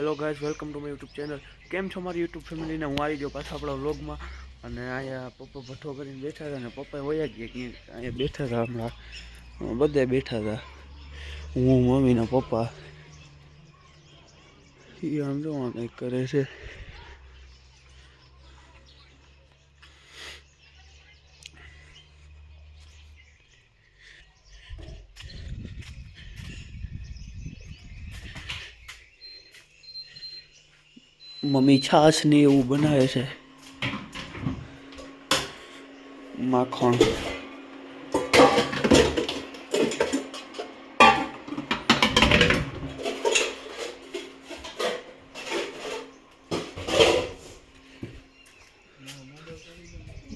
Hello guys welcome to my YouTube channel કેમ છો મારી યુટ્યુબ ફેમિલીને હું આવી ગયો પાછો આપણા વ્લોગમાં અને અહીંયા પપ્પા ભઠ્ઠો કરીને બેઠા હતા અને પપ્પા વયા ગયા કે અહીંયા બેઠા હતા હમણાં. બધા બેઠા હતા. હું મમ્મીના પપ્પા. એ આમ જો કંઈક કરે છે. મમ્મી છાશ ને એવું બનાવે છે. માખણ.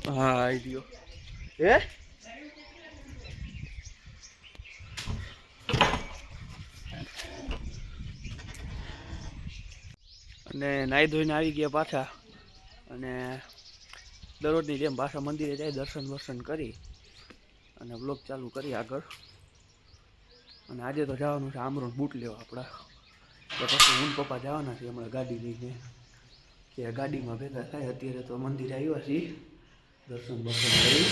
હા આવી ગયો. હે? અને નાહી ધોઈને આવી ગયા પાછા. અને દરરોજની જેમ પાછા મંદિરે જાય, દર્શન વર્શન કરી અને બ્લોગ ચાલુ કરી આગળ. અને આજે તો જવાનું છે આમરોન બૂટ લેવા આપણા. તો પછી હું પપ્પા જવાના છે હમણાં ગાડી લઈને. કે ગાડીમાં ભેગા થાય, અત્યારે તો મંદિરે આવ્યા છીએ. દર્શન વર્શન કરી.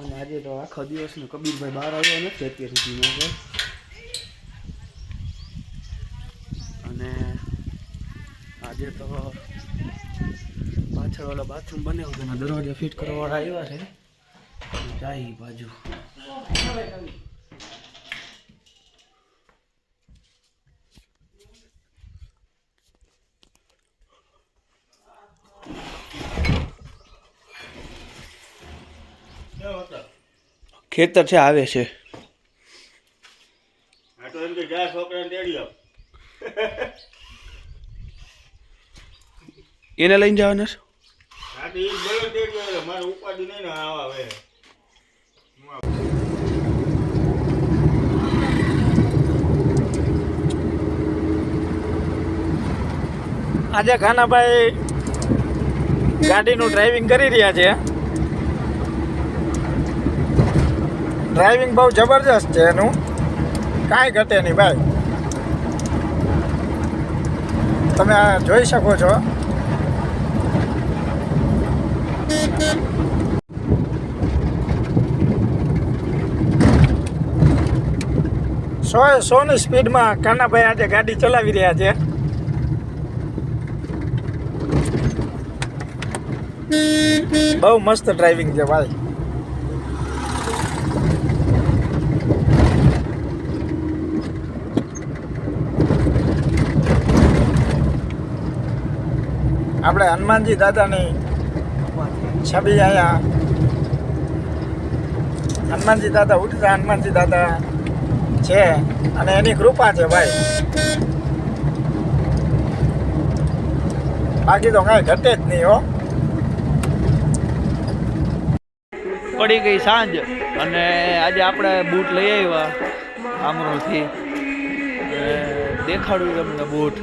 અને આજે તો આખો દિવસનો કબીરભાઈ બહાર આવ્યો નથી અત્યાર સુધીમાં અને આજે તો પાછળ ઓલા બાથરૂમ બનાવ્યું હતું દરવાજા ફિટ કરવાવાળા આવ્યા છે. જાય બાજુ. ખેતર છે આવે છે. એને લઈને જવાના છે? ઉપાડી નહીં ને આવે આજે ખાનાભાઈ ગાડીનું ડ્રાઇવિંગ કરી રહ્યા છે. ડ્રાઇવિંગ બહુ જબરજસ્ત છે એનું. કાંઈ ઘટે નહીં ભાઈ. તમે આ જોઈ શકો છો. સો સોની સ્પીડમાં કાનાભાઈ આજે ગાડી ચલાવી રહ્યા છે. બહુ મસ્ત ડ્રાઇવિંગ છે ભાઈ. આપણે હનુમાનજી દાદાની છબી અહીંયા. હનુમાનજી દાદા ઉઠતા, હનુમાનજી દાદા છે અને એની કૃપા છે ભાઈ. બાકી તો કાંઈ ઘટે જ નહીં હો. પડી ગઈ સાંજ અને આજે આપણે બૂટ લઈ આવ્યા આમરોથી. દેખાડું તમને બૂટ.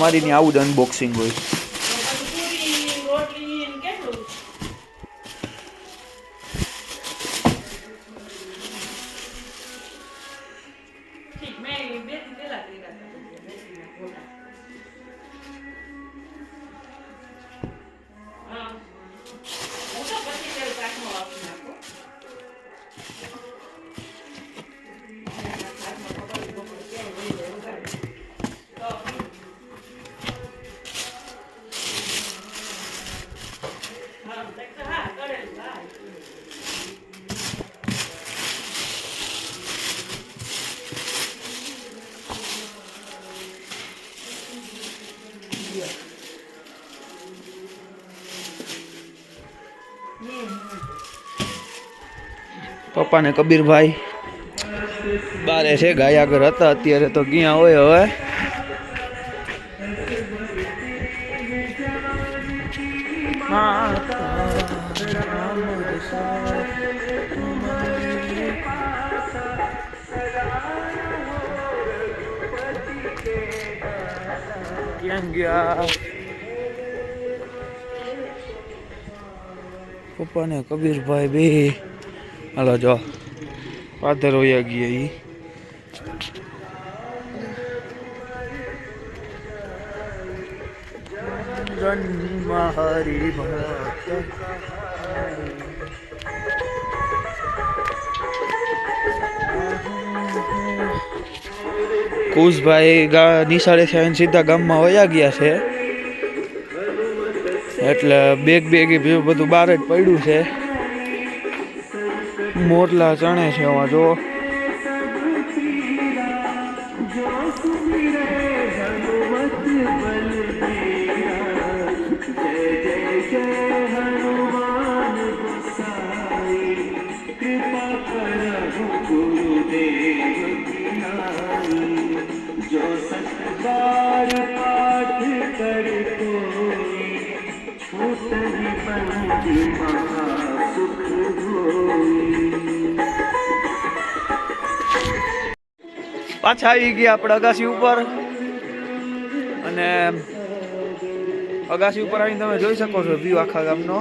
અમારી ની આવું જ અનબોક્સિંગ હોય. પછી તેલ પપ્પા ને કબીરભાઈ બારે છે ગાય આગળ હતા અત્યારે તો ક્યાં હોય હવે પપ્પા ને કબીરભાઈ બે. હાલો જો પાદર વયા ગયા ઈ. જન્મ હરી ભક્ત. કુશભાઈ ગા નિશાળેથી આવીને સીધા ગામમાં વયા ગયા છે. એટલે બેગ બેગ બધું બહાર જ પડ્યું છે. મોરલા ચણે છે એમાં જો. પાછા આવી ગયા આપણે અગાસી ઉપર. અને અગાસી ઉપર આવીને તમે જોઈ શકો છો વ્યૂ આખા ગામનો.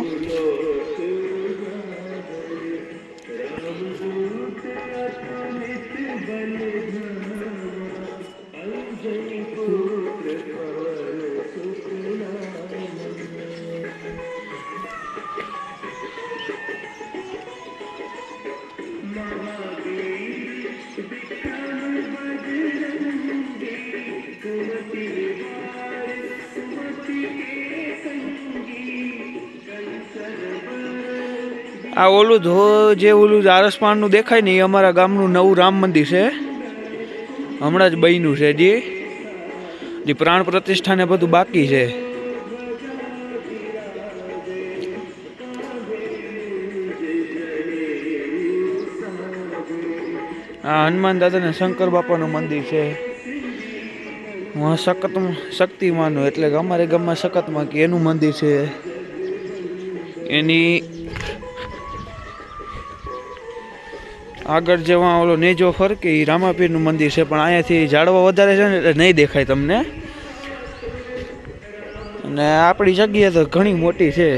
આ ઓલું ધો જે ઓલું આરસપાનનું દેખાય ને એ અમારા ગામનું નવું રામ મંદિર છે. હમણાં જ બન્યું છે જે. જે પ્રાણ પ્રતિષ્ઠા ને બધું બાકી છે. આ હનુમાન દાદાને શંકર બાપાનું મંદિર છે. સખત શક્તિમાનું એટલે કે અમારે ગામમાં સખતમાં કે એનું મંદિર છે. એની આગળ જેવા ઓલો નેજો ફરકે એ રામાપીરનું મંદિર છે, પણ અહીંયાથી ઝાડવા વધારે છે ને એટલે નહીં દેખાય તમને. અને આપણી જગ્યા તો ઘણી મોટી છે.